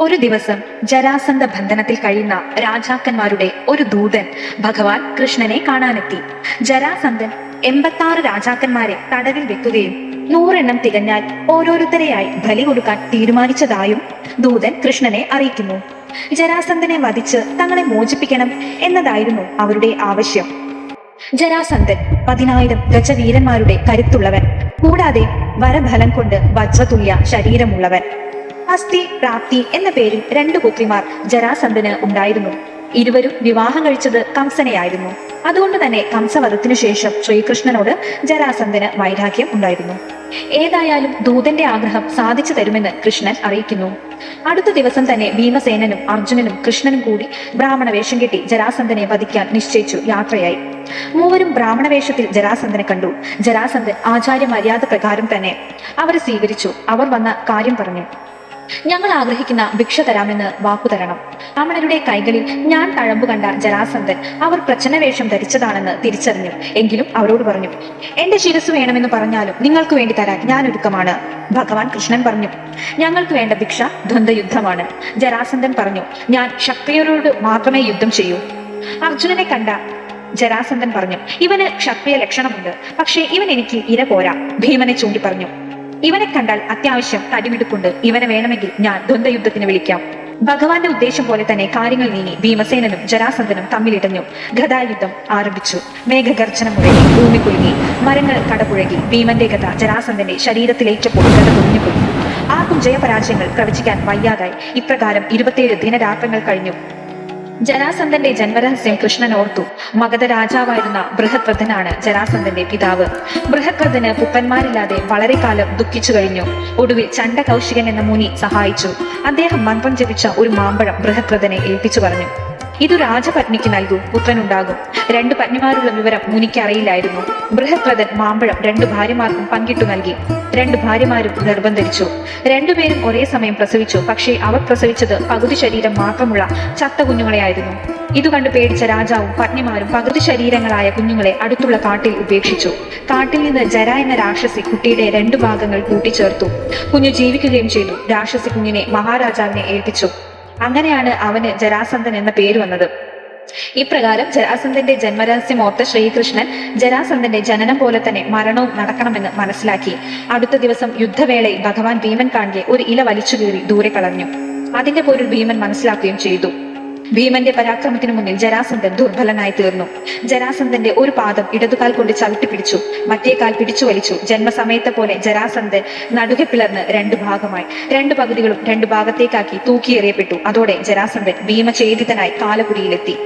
ഒരു ദിവസം ജരാസന്ധ ബന്ധനത്തിൽ കഴിയുന്ന രാജാക്കന്മാരുടെ ഒരു ദൂതൻ ഭഗവാൻ കൃഷ്ണനെ കാണാനെത്തി. ജരാസന്ധൻ എൺപത്താറ് രാജാക്കന്മാരെ തടവിൽ വെക്കുകയും നൂറെണ്ണം തികഞ്ഞാൽ ഓരോരുത്തരെയായി ബലി കൊടുക്കാൻ തീരുമാനിച്ചതായും ദൂതൻ കൃഷ്ണനെ അറിയിക്കുന്നു. ജരാസന്ധനെ വധിച്ച് തങ്ങളെ മോചിപ്പിക്കണം എന്നതായിരുന്നു അവരുടെ ആവശ്യം. ജരാസന്ധൻ പതിനായിരം ഗജവീരന്മാരുടെ കരുത്തുള്ളവൻ കൂടാതെ വരഫലം കൊണ്ട് വജ്രതുല്യ ശരീരമുള്ളവൻ. അസ്ഥി പ്രാപ്തി എന്ന പേരിൽ രണ്ടു പുത്രിമാർ ജരാസന്ധന് ഉണ്ടായിരുന്നു. ഇരുവരും വിവാഹം കഴിച്ചത് കംസനെയായിരുന്നു. അതുകൊണ്ട് തന്നെ കംസവധത്തിനു ശേഷം ശ്രീകൃഷ്ണനോട് ജരാസന്ധന് വൈരാഗ്യം ഉണ്ടായിരുന്നു. ഏതായാലും ദൂതന്റെ ആഗ്രഹം സാധിച്ചു തരുമെന്ന് കൃഷ്ണൻ അറിയിക്കുന്നു. അടുത്ത ദിവസം തന്നെ ഭീമസേനനും അർജുനനും കൃഷ്ണനും കൂടി ബ്രാഹ്മണ വേഷം കെട്ടി ജരാസന്ധനെ വധിക്കാൻ നിശ്ചയിച്ചു യാത്രയായി. മൂവരും ബ്രാഹ്മണ വേഷത്തിൽ ജരാസന്ധനെ കണ്ടു. ജരാസന്ധൻ ആചാര്യ മര്യാദ പ്രകാരം തന്നെ അവരെ സ്വീകരിച്ചു. അവർ വന്ന കാര്യം പറഞ്ഞു. ഞങ്ങൾ ആഗ്രഹിക്കുന്ന ഭിക്ഷ തരാമെന്ന് വാക്കു തരണം. ബ്രാഹ്മണരുടെ കൈകളിൽ ഞാൻ തഴമ്പു കണ്ട ജരാസന്ധൻ അവർ പ്രച്ഛന്നവേഷം ധരിച്ചതാണെന്ന് തിരിച്ചറിഞ്ഞു. എങ്കിലും അവരോട് പറഞ്ഞു എന്റെ ശിരസ് വേണമെന്ന് പറഞ്ഞാലും നിങ്ങൾക്ക് വേണ്ടി തരാൻ ഞാൻ ഒരുക്കമാണ് ഭഗവാൻ കൃഷ്ണൻ പറഞ്ഞു. ഞങ്ങൾക്ക് വേണ്ട ഭിക്ഷ ദ്വന്ദ്വയുദ്ധമാണ് ജരാസന്ധൻ പറഞ്ഞു. ഞാൻ ക്ഷത്രിയരോട് മാത്രമേ യുദ്ധം ചെയ്യൂ. അർജുനനെ കണ്ട ജരാസന്ധൻ പറഞ്ഞു ഇവന് ക്ഷത്രിയ ലക്ഷണമുണ്ട് പക്ഷേ ഇവൻ എനിക്ക് ഇര പോരാ ഭീമനെ ചൂണ്ടി പറഞ്ഞു ഇവനെ കണ്ടാൽ അത്യാവശ്യം തടിമിടുപ്പുണ്ട് ഇവനെ വേണമെങ്കിൽ ഞാൻ ദ്വന്ദ്വയുദ്ധത്തിന് വിളിക്കാം. ഭഗവാന്റെ ഉദ്ദേശം പോലെ തന്നെ കാര്യങ്ങൾ നീങ്ങി ഭീമസേനനും ജരാസന്ധനും തമ്മിലിടഞ്ഞു. ഗതായുദ്ധം ആരംഭിച്ചു. മേഘഗർജനം മുഴങ്ങി ഭൂമി കുലുങ്ങി. മരങ്ങൾ കടപുഴകി. ഭീമന്റെ ഗത ജരാസന്ധന്റെ ശരീരത്തിലേറ്റപ്പോൾ ഗത കുഞ്ഞുപോയി ആർക്കും ജയപരാജയങ്ങൾ പ്രവചിക്കാൻ വയ്യാതായി. ഇപ്രകാരം ഇരുപത്തിയേഴ് ദിനരാത്രങ്ങൾ കഴിഞ്ഞു. ജരാസന്ധന്റെ ജന്മരഹസ്യം കൃഷ്ണൻ ഓർത്തു. മഗധ രാജാവായിരുന്ന ബൃഹദ്വധനാണ് ജരാസന്ധന്റെ പിതാവ്. ബൃഹദ്വധന് പുപ്പന്മാരില്ലാതെ വളരെ കാലം ദുഃഖിച്ചു കഴിഞ്ഞു. ഒടുവിൽ ചണ്ട കൗശികൻ എന്ന മുനി സഹായിച്ചു. അദ്ദേഹം മന്ത്രം ജപിച്ച ഒരു മാമ്പഴം ബൃഹദ്വധനെ ഏൽപ്പിച്ചു പറഞ്ഞു. ഇതു രാജപത്നിക്ക് നൽകൂ പുത്രനുണ്ടാകും. രണ്ടു പത്നിമാരുള്ള വിവരം മുനിക്ക് അറിയില്ലായിരുന്നു ബൃഹദ്വധൻ മാമ്പഴം രണ്ടു ഭാര്യമാർക്കും പങ്കിട്ടു നൽകി. രണ്ട് ഭാര്യമാരും നിർബന്ധിച്ചു. രണ്ടുപേരും ഒരേ സമയം പ്രസവിച്ചു. പക്ഷേ അവർ പ്രസവിച്ചത് പകുതി ശരീരം മാത്രമുള്ള ചത്ത കുഞ്ഞുങ്ങളെയായിരുന്നു ഇത് കണ്ട് പേടിച്ച രാജാവും പത്നിമാരും പകുതി ശരീരങ്ങളായ കുഞ്ഞുങ്ങളെ അടുത്തുള്ള കാട്ടിൽ ഉപേക്ഷിച്ചു. കാട്ടിൽ നിന്ന് ജര എന്ന രാക്ഷസി കുട്ടിയുടെ രണ്ടു ഭാഗങ്ങൾ കൂട്ടിച്ചേർത്തു. കുഞ്ഞു ജീവിക്കുകയും ചെയ്തു. രാക്ഷസി കുഞ്ഞിനെ മഹാരാജാവിനെ ഏൽപ്പിച്ചു. അങ്ങനെയാണ് അവന് ജരാസന്ധൻ എന്ന പേര് വന്നത്. ഇപ്രകാരം ജരാസന്ധന്റെ ജന്മരഹസ്യം ഓർത്ത ശ്രീകൃഷ്ണൻ ജരാസന്ധന്റെ ജനനം പോലെ തന്നെ മരണവും നടക്കണമെന്ന് മനസ്സിലാക്കി. അടുത്ത ദിവസം യുദ്ധവേളയിൽ ഭഗവാൻ ഭീമൻ കാണെ ഒരു ഇല വലിച്ചു കീറി ദൂരെ കളഞ്ഞു. അതിന്റെ പൊരുൾ ഭീമൻ മനസ്സിലാക്കുകയും ചെയ്തു. ഭീമന്റെ പരാക്രമത്തിനു മുന്നിൽ ജരാസന്ധൻ ദുർബലനായി തീർന്നു. ജരാസന്ധന്റെ ഒരു പാദം ഇടതുകാൽ കൊണ്ട് ചവിട്ടി പിടിച്ചു. മറ്റേ കാൽ പിടിച്ചു വലിച്ചു. ജന്മസമയത്തെ പോലെ ജരാസന്ധൻ നടുകെ പിളർന്ന് രണ്ടു ഭാഗമായി. രണ്ടു പകുതികളും രണ്ടു ഭാഗത്തേക്കാക്കി തൂക്കിയെറിയപ്പെട്ടു. അതോടെ ജരാസന്ധൻ ഭീമചേതിതനായി കാലപുരിയിലെത്തി